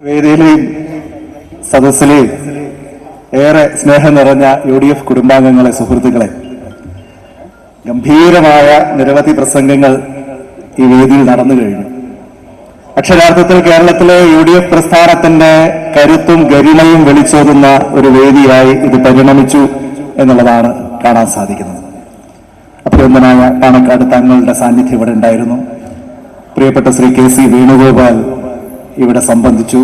വേദിയിലെയും സദസ്സിലെയും ഏറെ സ്നേഹം നിറഞ്ഞ യു ഡി എഫ് കുടുംബാംഗങ്ങളെ സുഹൃത്തുക്കളെ ഗംഭീരമായ നിരവധി പ്രസംഗങ്ങൾ ഈ വേദിയിൽ നടന്നു കഴിഞ്ഞു. അക്ഷരാർത്ഥത്തിൽ കേരളത്തിലെ യു ഡി എഫ് പ്രസ്ഥാനത്തിന്റെ കരുത്തും ഗരിമയും വിളിച്ചോതുന്ന ഒരു വേദിയായി ഇത് പരിണമിച്ചു എന്നുള്ളതാണ് കാണാൻ സാധിക്കുന്നത്. അഭിനന്ദനായ പാണക്കാട് തങ്ങളുടെ സാന്നിധ്യം ഇവിടെ ഉണ്ടായിരുന്നു. പ്രിയപ്പെട്ട ശ്രീ കെ സി വേണുഗോപാൽ ഇവിടെ സംബന്ധിച്ചു.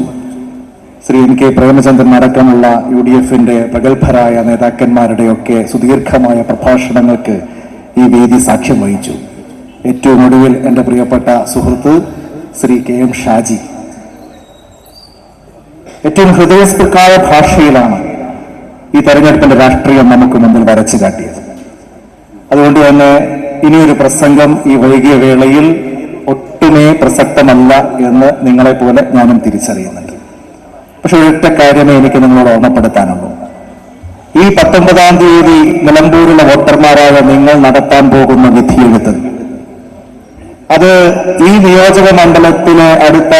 ശ്രീ എൻ കെ പ്രേമചന്ദ്രൻ അടക്കമുള്ള യു ഡി എഫിന്റെ പ്രഗത്ഭരായ നേതാക്കന്മാരുടെയൊക്കെ സുദീർഘമായ പ്രഭാഷണങ്ങൾക്ക് ഈ വേദി സാക്ഷ്യം വഹിച്ചു. ഏറ്റവും ഒടുവിൽ എന്റെ പ്രിയപ്പെട്ട സുഹൃത്ത് ശ്രീ കെ എം ഷാജി. ഏറ്റവും ഹൃദയസ്പൃക്കായ ഭാഷയിലാണ് ഈ തെരഞ്ഞെടുപ്പിന്റെ രാഷ്ട്രീയം നമുക്ക് മുന്നിൽ വരച്ചു കാട്ടിയത്. അതുകൊണ്ട് തന്നെ ഇനിയൊരു പ്രസംഗം ഈ വൈകിയ വേളയിൽ ഒട്ടുമേ പ്രസക്തമല്ല എന്ന് നിങ്ങളെപ്പോലെ ഞാനും തിരിച്ചറിയുന്നുണ്ട്. പക്ഷെ ഒരൊറ്റ കാര്യമേ എനിക്ക് നിങ്ങളോട് ഓർമ്മപ്പെടുത്താനുള്ളൂ. ഈ പത്തൊമ്പതാം തീയതി നിലമ്പൂരിലെ വോട്ടർമാരായ നിങ്ങൾ നടത്താൻ പോകുന്ന വിധിയെഴുത്ത്. അത് ഈ നിയോജക മണ്ഡലത്തിലെ അടുത്ത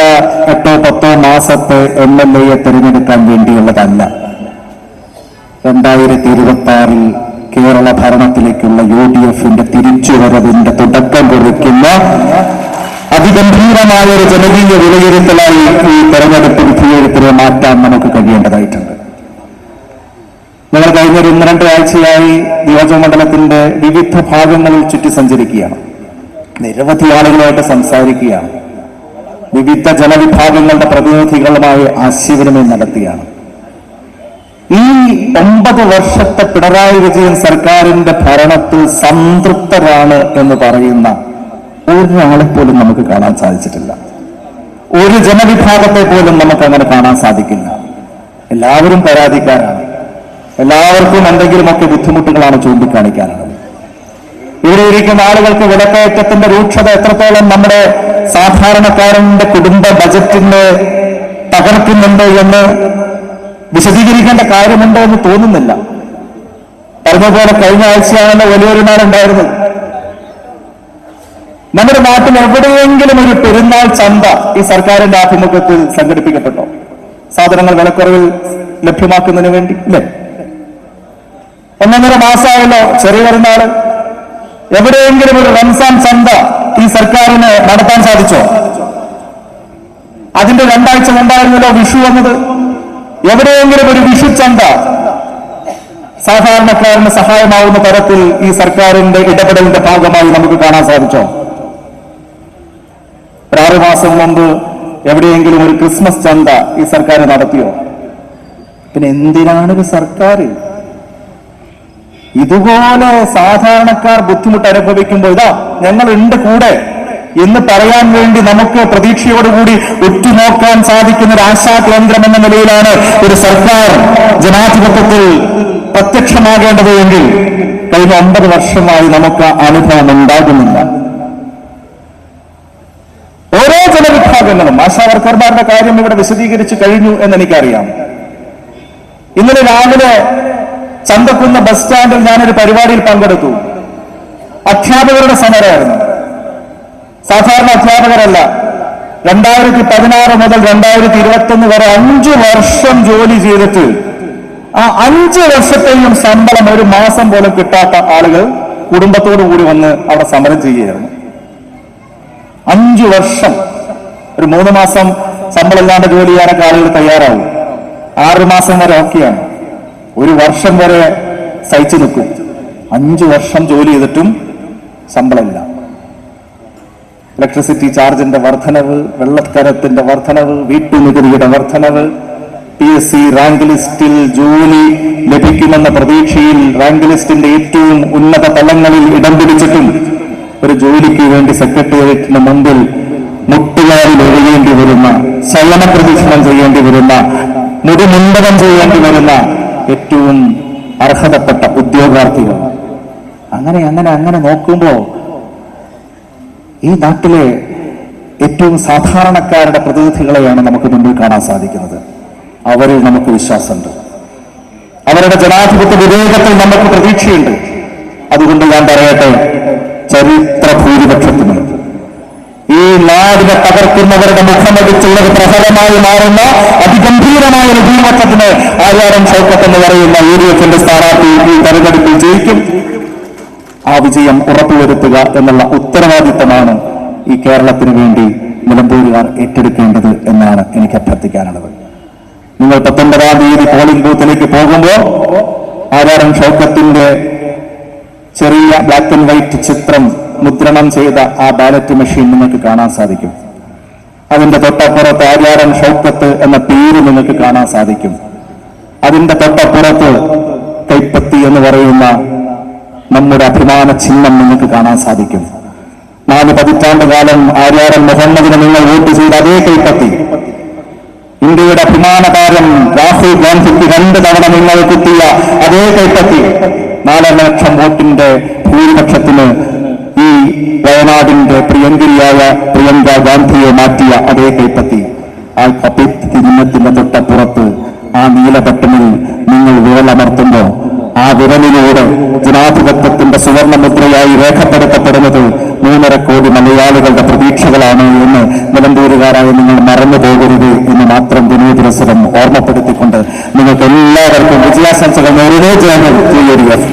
എട്ടോ പത്തോ മാസത്തെ എം എൽ എയെ തിരഞ്ഞെടുക്കാൻ വേണ്ടിയുള്ളതല്ല. രണ്ടായിരത്തി ഇരുപത്തി ആറിൽ കേരള ഭരണത്തിലേക്കുള്ള യു ഡി എഫിന്റെ തിരിച്ചുവരവിന്റെ തുടക്കം കുറിക്കുന്ന അതിഗംഭീരമായ ഒരു ജനകീയ വിലയിരുത്തലായി ഈ തെരഞ്ഞെടുപ്പ് വിധിയെഴുത്തിനെ മാറ്റാൻ നമുക്ക് കഴിയേണ്ടതായിട്ടുണ്ട്. ഞങ്ങൾ കഴിഞ്ഞ ഒരു ഒന്ന് ആഴ്ചയായി നിയോജകമണ്ഡലത്തിന്റെ വിവിധ ഭാഗങ്ങളിൽ ചുറ്റി സഞ്ചരിക്കുകയാണ്. നിരവധി ആളുകളായിട്ട് സംസാരിക്കുകയാണ്. വിവിധ ജനവിഭാഗങ്ങളുടെ പ്രതിനിധികളുമായി ആശയവിനിമയം നടത്തിയാണ്. ഈ ഒമ്പത് വർഷത്തെ പിണറായി വിജയൻ സർക്കാരിന്റെ ഭരണത്തിൽ സംതൃപ്തരാണ് എന്ന് പറയുന്ന ഒരാളെ പോലും നമുക്ക് കാണാൻ സാധിച്ചിട്ടില്ല. ഒരു ജനവിഭാഗത്തെ പോലും നമുക്ക് അങ്ങനെ കാണാൻ സാധിക്കില്ല. എല്ലാവരും പരാതിക്കാരാണ്. എല്ലാവർക്കും എന്തെങ്കിലുമൊക്കെ ബുദ്ധിമുട്ടുകളാണ് ചൂണ്ടിക്കാണിക്കാനുള്ളത് ഇവിടെ ഇരിക്കുന്ന ആളുകൾക്ക് വിലക്കയറ്റത്തിന്റെ രൂക്ഷത എത്രത്തോളം നമ്മുടെ സാധാരണക്കാരന്റെ കുടുംബ ബജറ്റിനെ തകർക്കുന്നുണ്ട് എന്ന് വിശദീകരിക്കേണ്ട കാര്യമുണ്ടോ എന്ന് തോന്നുന്നില്ല. പറഞ്ഞതുപോലെ കഴിഞ്ഞ ആഴ്ചയാണല്ലോ വലിയൊരു നാളുണ്ടായിരുന്നത്. നമ്മുടെ നാട്ടിൽ എവിടെയെങ്കിലും ഒരു പെരുന്നാൾ ചന്ത ഈ സർക്കാരിന്റെ ആഭിമുഖ്യത്തിൽ സംഘടിപ്പിക്കപ്പെട്ടോ? സാധനങ്ങൾ വിലക്കുറവിൽ ലഭ്യമാക്കുന്നതിന് വേണ്ടി? ഇല്ലേ? ഒന്നൊന്നര മാസമായല്ലോ ചെറിയ പെരുന്നാൾ എവിടെയെങ്കിലും ഒരു റംസാൻ ചന്ത ഈ സർക്കാരിന് നടത്താൻ സാധിച്ചോ? അതിന്റെ രണ്ടാഴ്ച മുമ്പായിരുന്നല്ലോ വിഷു വന്നത്. എവിടെയെങ്കിലും ഒരു വിഷു ചന്ത സാധാരണക്കാരന് സഹായമാവുന്ന തരത്തിൽ ഈ സർക്കാരിന്റെ ഇടപെടലിന്റെ ഭാഗമായി നമുക്ക് കാണാൻ സാധിച്ചോ? ഒരു ആറു മാസം മുമ്പ് എവിടെയെങ്കിലും ഒരു ക്രിസ്മസ് ചന്ത ഈ സർക്കാർ നടത്തിയോ? പിന്നെ എന്തിനാണ് ഒരു സർക്കാർ? ഇതുപോലെ സാധാരണക്കാർ ബുദ്ധിമുട്ട് അനുഭവിക്കുമ്പോൾ ഇതാ ഞങ്ങൾ ഉണ്ട് കൂടെ എന്ന് പറയാൻ വേണ്ടി നമുക്ക് പ്രതീക്ഷയോടുകൂടി ഉറ്റുനോക്കാൻ സാധിക്കുന്ന ഒരു ആശാകേന്ദ്രം എന്ന നിലയിലാണ് ഒരു സർക്കാർ ജനാധിപത്യത്തിൽ പ്രത്യക്ഷമാകേണ്ടത് എങ്കിൽ കഴിഞ്ഞ അമ്പത് വർഷമായി നമുക്ക് അനുഭവം ഉണ്ടാകുന്നില്ല. ജനവിഭാഗങ്ങളും ആശാവർക്കർമാരുടെ കാര്യം ഇവിടെ വിശദീകരിച്ചു കഴിഞ്ഞു എന്ന് എനിക്കറിയാം ഇന്നലെ രാവിലെ ചന്തക്കുന്ന ബസ് സ്റ്റാൻഡിൽ ഞാനൊരു പരിപാടിയിൽ പങ്കെടുത്തു. അധ്യാപകരുടെ സമരമായിരുന്നു. സാധാരണ അധ്യാപകരല്ല രണ്ടായിരത്തി പതിനാറ് മുതൽ രണ്ടായിരത്തി ഇരുപത്തൊന്ന് വരെ അഞ്ചു വർഷം ജോലി ചെയ്തിട്ട് ആ അഞ്ചു വർഷത്തെയും ശമ്പളം ഒരു മാസം പോലും കിട്ടാത്ത ആളുകൾ കുടുംബത്തോടു കൂടി വന്ന് അവിടെ സമരം ചെയ്യുകയായിരുന്നു. അഞ്ചു വർഷം ഒരു മൂന്ന് മാസം ശമ്പളം ഇല്ലാണ്ട് ജോലി ചെയ്യാനൊക്കെ ആളുകൾ തയ്യാറാവും. ആറ് മാസം വരെ ഓക്കെയാണ് ഒരു വർഷം വരെ സഹിച്ചു നിൽക്കും. അഞ്ചു വർഷം ജോലി ചെയ്തിട്ടും ശമ്പളമില്ല ഇലക്ട്രിസിറ്റി ചാർജിന്റെ വർധനവ് വെള്ളക്കരത്തിന്റെ വർധനവ് വീട്ടുനികുതിയുടെ വർധനവ് പി എസ് സി റാങ്ക് ലിസ്റ്റിൽ ജോലി ലഭിക്കുമെന്ന പ്രതീക്ഷയിൽ റാങ്ക് ലിസ്റ്റിന്റെ ഏറ്റവും ഉന്നത തലങ്ങളിൽ ഇടം പിടിച്ചിട്ടും ഒരു ജോലിക്ക് വേണ്ടി സെക്രട്ടേറിയറ്റിന് മുമ്പിൽ മുട്ടുകാരിൽ ഒഴുകേണ്ടി വരുന്ന ശയന പ്രദക്ഷിണം ചെയ്യേണ്ടി വരുന്ന മുടിമുണ്ടനം ചെയ്യേണ്ടി വരുന്ന ഏറ്റവും അർഹതപ്പെട്ട ഉദ്യോഗാർത്ഥികൾ. അങ്ങനെ അങ്ങനെ അങ്ങനെ നോക്കുമ്പോൾ ഈ നാട്ടിലെ ഏറ്റവും സാധാരണക്കാരുടെ പ്രതിനിധികളെയാണ് നമുക്ക് മുമ്പിൽ കാണാൻ സാധിക്കുന്നത്. അവരിൽ നമുക്ക് വിശ്വാസമുണ്ട്. അവരുടെ ജനാധിപത്യ വിവേകത്തിൽ നമുക്ക് പ്രതീക്ഷയുണ്ട്. അതുകൊണ്ട് ഞാൻ പറയട്ടെ ചരിത്ര ഭൂരിപക്ഷത്തിന് നാടിനെ തകർക്കുന്നവരുടെ മുഖമടിച്ചുള്ള പ്രഹരമായി മാറുന്ന അതിഗംഭീരമായ ഭൂപക്ഷത്തിന് ആചാരം ഷൗക്കത്ത് എന്ന് പറയുന്ന യു ഡി എഫിന്റെ സ്ഥാനാർത്ഥി ഈ തെരഞ്ഞെടുപ്പിൽ ജയിക്കും. ആ വിജയം ഉറപ്പുവരുത്തുക എന്നുള്ള ഉത്തരവാദിത്തമാണ് ഈ കേരളത്തിന് വേണ്ടി നിലമ്പൂരുകാർ ഏറ്റെടുക്കേണ്ടത് എന്നാണ് എനിക്ക് അഭ്യർത്ഥിക്കാനുള്ളത്. നിങ്ങൾ പത്തൊമ്പതാം തീയതി പോളിംഗ് ബൂത്തിലേക്ക് പോകുമ്പോൾ ആധാരം ഷൗക്കത്തിന്റെ ചെറിയ ബ്ലാക്ക് ആൻഡ് വൈറ്റ് ചിത്രം മുദ്രണം ചെയ്ത ആ ബാലറ്റ് മെഷീൻ നിങ്ങൾക്ക് കാണാൻ സാധിക്കും. അതിന്റെ തൊട്ടപ്പുറത്ത് ആര്യാടൻ ഷൗക്കത്ത് എന്ന പേര് നിങ്ങൾക്ക് കാണാൻ സാധിക്കും. അതിന്റെ തൊട്ടപ്പുറത്ത് കൈപ്പത്തി എന്ന് പറയുന്ന നമ്മുടെ അഭിമാന ചിഹ്നം നിങ്ങൾക്ക് കാണാൻ സാധിക്കും. നാല് പതിറ്റാണ്ട് കാലം ആര്യാരൻ മുഹമ്മദിന് നിങ്ങൾ വോട്ട് ചെയ്ത അതേ കൈപ്പത്തി. ഇന്ത്യയുടെ അഭിമാന താരം രാഹുൽ ഗാന്ധിക്ക് രണ്ട് തവണ നിങ്ങൾ കുത്തിയ അതേ കൈപ്പത്തി. നാലര ലക്ഷം വോട്ടിന്റെ ഭൂരിപക്ഷത്തിന് വയനാടിന്റെ പ്രിയങ്കരിയായ പ്രിയങ്ക ഗാന്ധിയെ മാറ്റിയ അതേ കൈപ്പത്തി. ആ കൈപ്പത്തി തൊട്ടപ്പുറത്ത് ആ നീല ബട്ടണിൽ നിങ്ങൾ വിരലമർത്തുമ്പോ ആ വിരലിലൂടെ ജനാധിപത്യത്തിന്റെ സുവർണ മുദ്രയായി രേഖപ്പെടുത്തപ്പെടുന്നത് മൂന്നര കോടി മലയാളികളുടെ പ്രതീക്ഷകളാണ് എന്ന് നിലമ്പൂരുകാരായി നിങ്ങൾ മറന്നു പോകരുത് എന്ന് മാത്രം വിനോദരസരം ഓർമ്മപ്പെടുത്തിക്കൊണ്ട് നിങ്ങൾക്ക് എല്ലാവർക്കും വിജയാശംസകൾ നേരിടേ എഫ്